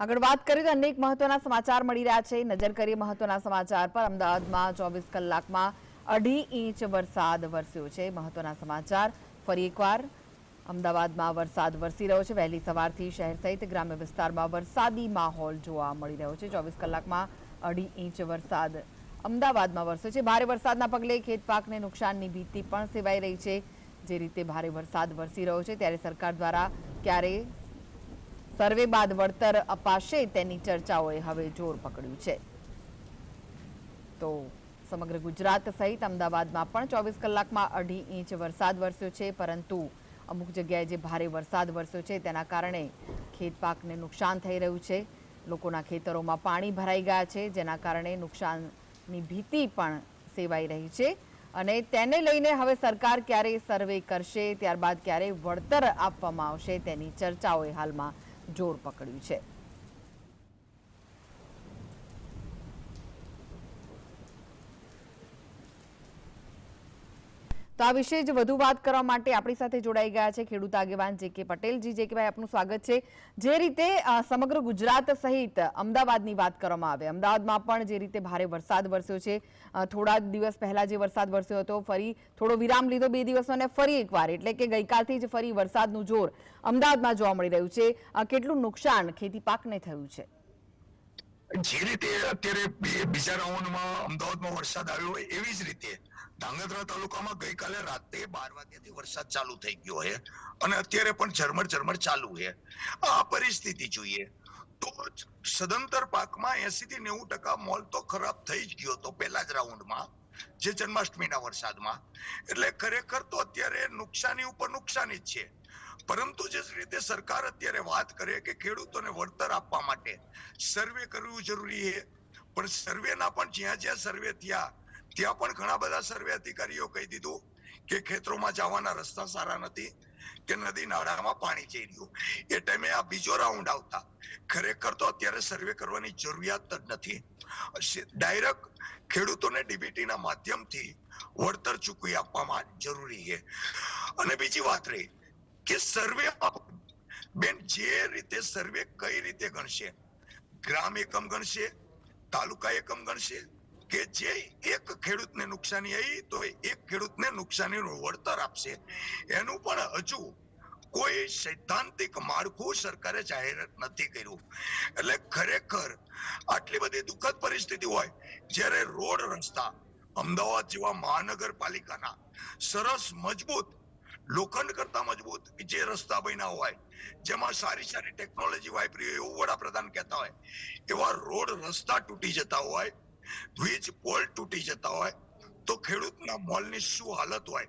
આગળ વાત કરીએ તો અનેક મહત્વના સમાચાર મળી રહ્યા છે. નજર કરીએ મહત્વના સમાચાર પર, અમદાવાદમાં ચોવીસ કલાકમાં અઢી ઇંચ વરસાદ વરસ્યો છે. મહત્વના સમાચાર, ફરી એકવાર, અમદાવાદમાં વરસાદ વરસી રહ્યો છે. વહેલી સવારથી શહેર સહિત ગ્રામ્ય વિસ્તારમાં વરસાદી માહોલ જોવા મળી રહ્યો છે. ચોવીસ કલાકમાં અઢી ઇંચ વરસાદ અમદાવાદમાં વરસ્યો છે. ભારે વરસાદના પગલે ખેત પાકને નુકસાનની ભીતિ પણ સેવાઈ રહી છે. જે રીતે ભારે વરસાદ વરસી રહ્યો છે, ત્યારે સરકાર દ્વારા ક્યારે સર્વે બાદ વળતર અપાશે તેની ચર્ચાઓએ હવે જોર પકડ્યું છે. તો સમગ્ર ગુજરાત સહિત અમદાવાદમાં પણ ચોવીસ કલાકમાં અઢી ઇંચ વરસાદ વરસ્યો છે, પરંતુ અમુક જગ્યાએ જે ભારે વરસાદ વરસ્યો છે તેના કારણે ખેત પાકને નુકસાન થઈ રહ્યું છે. લોકોના ખેતરોમાં પાણી ભરાઈ ગયા છે, જેના કારણે નુકસાનની ભીતિ પણ સેવાઈ રહી છે અને તેને લઈને હવે સરકાર ક્યારે સર્વે કરશે, ત્યારબાદ ક્યારે વળતર આપવામાં આવશે તેની ચર્ચાઓએ હાલમાં જોર પકડ્યું છે. તો આ વિશે જ વધુ વાત કરવા માટે આપણી સાથે જોડાઈ ગયા છે ખેડૂત આગેવાન જે કે પટેલજી. જે કે ભાઈ, આપનું સ્વાગત છે. જે રીતે સમગ્ર ગુજરાત સહિત અમદાવાદની વાત કરવામાં આવે. અમદાવાદમાં પણ જે રીતે ભારે વરસાદ વરસ્યો છે થોડા દિવસ પહેલા જે વરસાદ વરસ્યો હતો, ફરી થોડો વિરામ લીધો બે દિવસનો અને ફરી એકવાર. એટલે કે ગઈકાલથી જ ફરી વરસાદનું જોર અમદાવાદમાં જોવા મળી રહ્યું છે. કેટલું નુકસાન ખેતી પાકને થયું છે? જે રીતે અત્યારે બીજા રાઉન્ડમાં અમદાવાદમાં વરસાદ આવ્યો એવી જ રીતે ધાંગધ્રા તાલુકામાં ગઈકાલે રાતે બાર વાગ્યાથી વરસાદ ચાલુ થઈ ગયો છે અને અત્યારે પણ ઝરમર ઝરમર ચાલુ છે. આ પરિસ્થિતિ જોઈએ તો સદંતર પાકમાં એસી થી નેવું ટકા મોલ તો ખરાબ થઈ જ ગયો તો પહેલા જ રાઉન્ડમાં, જે જન્માષ્ટમીના વરસાદમાં. એટલે ખરેખર તો અત્યારે નુકસાની ઉપર નુકસાની જ છે. પરંતુ જે રીતે સરકાર અત્યારે વાત કરે કે ખેડૂતોને વળતર આપવા માટે સર્વે કરવું જરૂરી છે, પણ સર્વેના પણ જ્યાં જ્યાં સર્વે થયા ત્યાં પણ ઘણા બધા સર્વે અધિકારીઓ કહી દીધું કે ખેતરોમાં જવાના રસ્તા સારા નથી, કે નદી નાળામાં પાણી જઈ રહ્યું. એ ટાઈમે આ બીજો રાઉન્ડ આવતા. ખરેખર તો અત્યારે સર્વે કરવાની જરૂરિયાત જ નથી. ડાયરેક્ટ ખેડૂતોને ડીબીટીના માધ્યમથી વળતર ચૂકવી આપવામાં જરૂરી છે. અને બીજી વાત રહી કે સર્વે બેન જે રીતે સર્વે કઈ રીતે ગણશે? ગ્રામ એકમ ગણશે? તાલુકા એકમ ગણશે? કે જે એક ખેડૂતને નુકસાની આવી તો એક ખેડૂતને નુકસાનીનું વળતર આપશે. એનું પણ હજુ કોઈ સૈદ્ધાંતિક માળખું સરકારે જાહેર નથી કર્યું. એટલે ખરેખર આટલી બધી દુઃખદ પરિસ્થિતિ હોય, જ્યારે રોડ રસ્તા અમદાવાદ જેવા મહાનગરપાલિકાના સરસ મજબૂત, લોખંડ કરતા મજબૂત જે રસ્તા બન્યા હોય, જેમાં સારી સારી ટેકનોલોજી વાપરી હોય એવું વડાપ્રધાન કહેતા હોય, એવા રોડ રસ્તા તૂટી જતા હોય વીજ પોલ તૂટી જતા હોય તો ખેડૂતના મોલની શું હાલત હોય?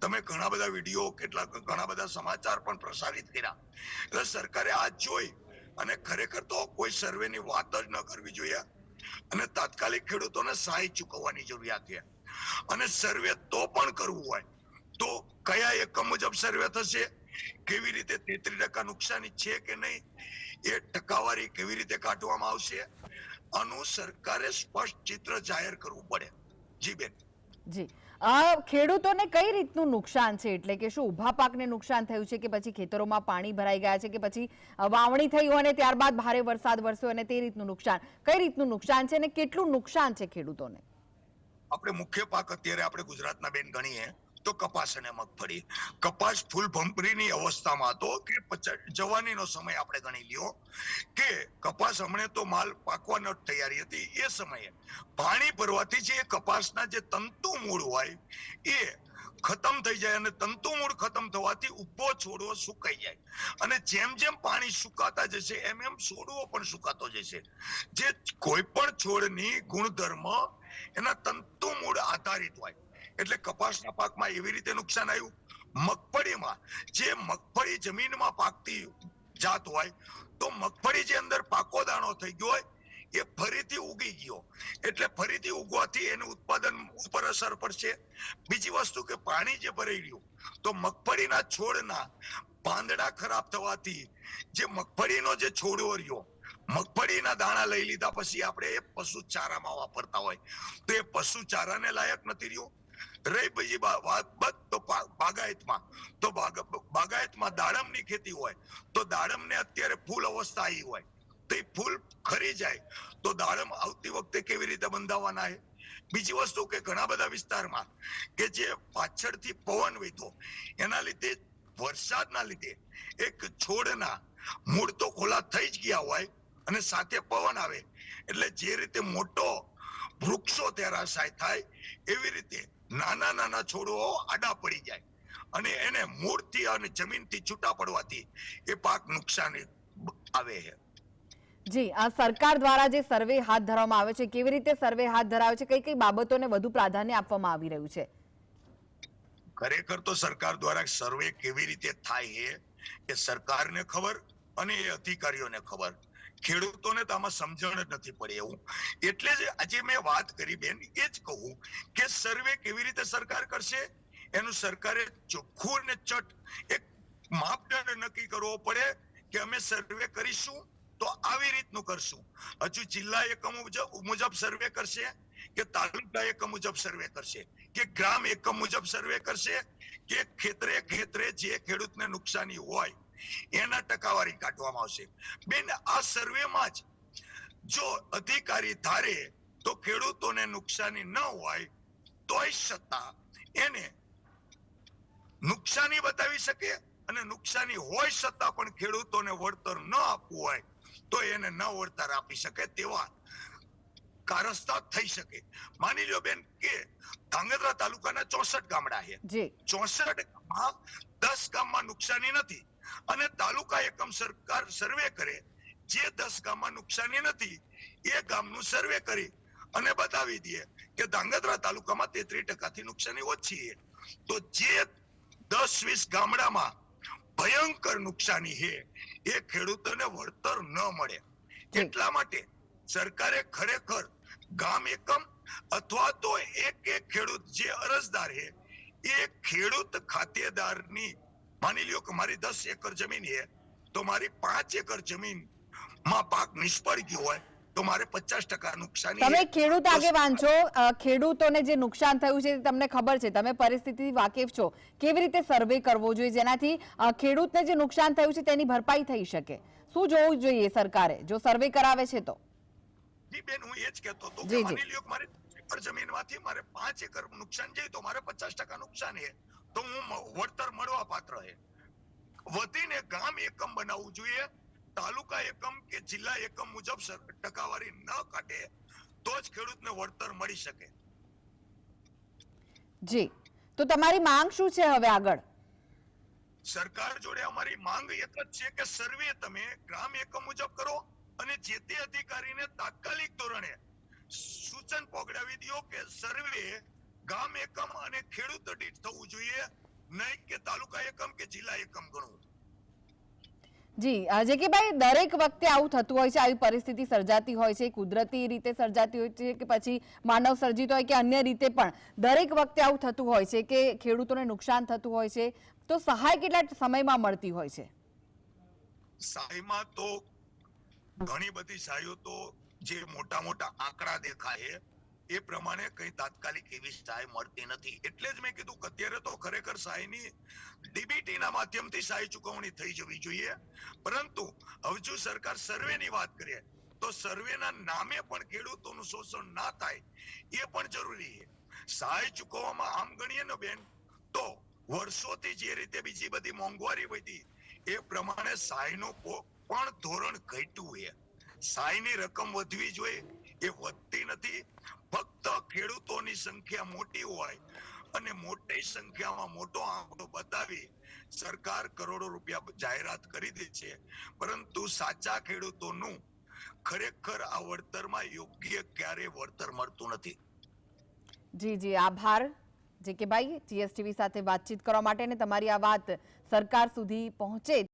તમે ઘણા બધા વીડિયો કેટલાક ઘણા બધા સમાચાર પણ પ્રસારિત કર્યા. એટલે સરકારે આ જોઈ અને ખરેખર તો કોઈ સર્વેની વાત જ ન કરવી જોઈએ અને તાત્કાલિક ખેડૂતોને સહાય ચૂકવવાની જરૂરિયાત છે. અને સર્વે તો પણ કરવું હોય. તો કયા એકમ મુજબ સર્વે થશે? કેવી રીતે તેત્રીસ ટકા નુકસાની છે કે નહીં? એ ટકાવારી કેવી રીતે કાઢવામાં આવશે? આનું સરકારે સ્પષ્ટ ચિત્ર જાહેર કરવું પડે. જી બેન. જી. ખેડૂતોને કઈ રીતનું નુકસાન છે? એટલે કે શું ઊભા પાકને નુકસાન થયું છે કે પછી ખેતરોમાં પાણી ભરાઈ ગયા છે કે પછી વાવણી થઈ હોય અને ત્યારબાદ ભારે વરસાદ વરસ્યો અને તે રીતનું નુકસાન? કઈ રીતનું નુકસાન છે અને કેટલું નુકસાન છે ખેડૂતોને? આપણે મુખ્ય પાક અત્યારે આપણે ગુજરાતના બેન ગણીએ. તો કપાસ અને મગફળી કપાસ ફૂલ ભંપરીની અવસ્થામાં હતો કે જવાનીનો સમય આપણે ગણી લ્યો કે કપાસ હમણે તો માલ પાકવાનો જ તૈયારી હતી એ સમયે. પાણી ભરવાથી જે કપાસના જે તંતુ મૂળ હોય એ ખતમ થઈ જાય અને તંતુ મૂળ ખતમ થવાથી ઊભો છોડવો સુકાઈ જાય. અને જેમ જેમ પાણી સુકાતા જશે, એમ એમ છોડવો પણ સુકાતો જશે. જે કોઈ પણ છોડની ગુણધર્મ એના તંતુ મૂળ આધારિત હોય. એટલે કપાસના પાકમાં એવી રીતે નુકસાન આવ્યું? મગફળીમાં જે મગફળી જમીનમાં પાકતી જાત હોય, તો મગફળી જે અંદર પાકો દાણો થઈ ગયો હોય, એ ફરીથી ઉગી ગયો. એટલે ફરીથી ઉગવાથી એનું ઉત્પાદન ઉપર અસર પડશે. બીજી વસ્તુ કે પાણી જે ભરાઈ રહ્યું, તો મગફળીના છોડના પાંદડા ખરાબ થવાથી જે મગફળીનો જે છોડવો રહ્યો, મગફળીના દાણા લઈ લીધા પછી આપણે એ પશુ ચારામાં વાપરતા હોય. તો એ પશુ ચારાને લાયક નથી રહ્યો. રહી પછી વાત તો બાગાયતમાં તો બાગાયતમાં દાડમની ખેતી હોય, તો દાડમને અત્યારે ફૂલ અવસ્થા આવી હોય, તે ફૂલ ખરી જાય, તો દાડમ આવતી વખતે કેવી રીતે બંધાવવાના છે બીજી વસ્તુ કે ઘણા બધા વિસ્તારમાં કે જે પાછળથી પવન વહેતો, એના લીધે, વરસાદના લીધે, એક છોડના મૂળ તો ખોલા થઈ જ ગયા હોય, અને સાથે પવન આવે, એટલે જે રીતે મોટો વૃક્ષો તેરાશાય થાય, એવી રીતે નાના નાના છોડો આડા પડી જાય. અને એને મૂળથી અને જમીનથી છૂટા પડવાથી એ પાક નુકસાન આવે છે. જી આ સરકાર દ્વારા જે સર્વે હાથ ધરવામાં આવે છે કેવી રીતે સર્વે હાથ ધરાવે છે કઈ કઈ બાબતોને વધુ પ્રાધાન્ય આપવામાં આવી રહ્યું છે? ખરેખર તો સરકાર દ્વારા સર્વે કેવી રીતે થાય છે એ સરકારને ખબર અને એ અધિકારીઓને ખબર. ખેડૂતોને તો આમાં સમજણ જ નથી પડી એવું. એટલે જ આજે મેં વાત કરી બેન, એ જ કહું કે સર્વે કેવી રીતે સરકાર કરશે? એનું સરકારે ચોખ્ખું ને ચટ એક માપદંડ નક્કી કરવો પડે કે અમે સર્વે કરીશું તો આવી રીતનું કરશું. હજુ જિલ્લા એકમ મુજબ સર્વે કરશે કે તાલુકા એકમ મુજબ સર્વે કરશે? કે ગ્રામ એકમ મુજબ સર્વે કરશે? કે ખેતરે ખેતરે જે ખેડૂતને નુકસાની હોય એના ટકાવારી કાઢવામાં આવશે. બેન આ સર્વેમાં જ જો અધિકારી ધારે તો ખેડૂતોને નુકસાની ન હોય તોય છતાં એને નુકસાની બતાવી શકે અને નુકસાની હોય છતાં પણ ખેડૂતોને વળતર ન આપવું હોય તો એને ન વળતર આપી શકે તેવા કારસ્તા થઈ શકે. માની લો બેન કે ધાંગધ્રા તાલુકાના ચોસઠ ગામડા છે. ચોસઠ ગામમાં દસ ગામમાં નુકસાની નથી. અને તાલુકા એકમ સરકાર સર્વે કરે. જે દસ ગામમાં નુકસાની નથી, એ ગામનું સર્વે કરી અને બતાવી દે કે ધાંગધ્રા તાલુકામાં તેત્રીસ ટકાથી નુકસાની ઓછી છે. તો જે દસ વીસ ગામડામાં ભયંકર નુકસાની છે, એ ખેડૂતોને વળતર ન મળે. એટલા માટે સરકારે ખરેખર ગામ એકમ અથવા તો એક એક ખેડૂત જે અરજદાર છે, એ ખેડૂત ખાતેદારની માની લ્યો કે મારી દસ એકર જમીન છે તો મારી પાંચ એકર જમીનમાં પાક નિષ્ફળ ગયો હોય તો મારે પચાસ ટકા નુકસાન તમે ખેડૂત આગેવાન છો ખેડૂતોને જે નુકસાન થયું છે તમને ખબર છે. તમે પરિસ્થિતિ વાકેફ છો. કેવી રીતે સર્વે કરવો જોઈએ? જેનાથી ખેડૂતને જે નુકસાન થયું છે તેની ભરપાઈ થઈ શકે. શું જોવું જોઈએ સરકારે? જો સર્વે કરાવે છે તો. જી બેન હું એ જ કહેતો હતો કે માની લ્યો કે મારે એકર જમીનમાંથી મારે પાંચ એકર નુકસાન જાય તો મારે પચાસ ટકા નુકસાન છે. તો હું વળતર મળવા પાત્ર છે વધીને ગામ એકમ બનાવવું જોઈએ તાલુકા એકમ કે જિલ્લા એકમ મુજબ ટકાવારી ન કાઢે તો જ ખેડૂતને વળતર મળી શકે. જી. તો તમારી માંગ શું છે હવે આગળ? સરકાર જોડે અમારી માંગ એક જ છે કે સર્વે તમે ગ્રામ એકમ મુજબ કરો અને જે તે અધિકારીને તાત્કાલિક ધોરણે સૂચન પોગડાવી દો કે સર્વે ગામ એકમ અને ખેડૂત દીઠ થવું જોઈએ. નહીં કે તાલુકા એકમ કે જિલ્લા એકમ ગણવું. જી જેકીભાઈ કે ભાઈ દરેક વખતે આવું થતું હોય છે આવી પરિસ્થિતિ સર્જાતી હોય છે કુદરતી રીતે સર્જાતી હોય છે કે પછી માનવ સર્જિત હોય કે અન્ય રીતે પણ દરેક વખતે આવું થતું હોય છે કે ખેડૂતોને નુકસાન થતું હોય છે તો સહાય કેટલા સમયમાં મળતી હોય છે? સહાયમાં તો ઘણી બધી સહાયો તો જે મોટા મોટા આંકડા દેખાય એ પ્રમાણે કઈ તાત્કાલિક એવી સહાય મળતી નથી. એટલે જ મેં કીધું કે અત્યારે તો ખરેખર સહાયની ડીબીટીના માધ્યમથી સહાય ચૂકવણી થઈ જવી જોઈએ. પરંતુ હજુ સરકાર સર્વેની વાત કરીએ તો સર્વેના નામે પણ ખેડૂતોનું શોષણ ના થાય, એ પણ જરૂરી છે. સહાય ચૂકવવામાં આમ ગણીએ ને બેન, તો વર્ષોથી જે રીતે બીજી બધી મોંઘવારી વધી, એ પ્રમાણે સહાયનું પણ ધોરણ ઘટ્યું છે. સહાયની રકમ વધવી જોઈએ, એ વધતી નથી. ફક્ત ખેડૂતોની સંખ્યા મોટી હોય અને મોટી સંખ્યામાં મોટો આંકડો બતાવી સરકાર કરોડો રૂપિયા જાહેરાત કરી દે છે. પરંતુ સાચા ખેડૂતોનું ખરેખર આ વળતરમાં યોગ્ય ક્યારે વળતર મળતું નથી. જી જી, આભાર. જે કે ભાઈ જીએસટીવી સાથે વાતચીત કરવા માટે અને તમારી આ વાત સરકાર સુધી પહોંચે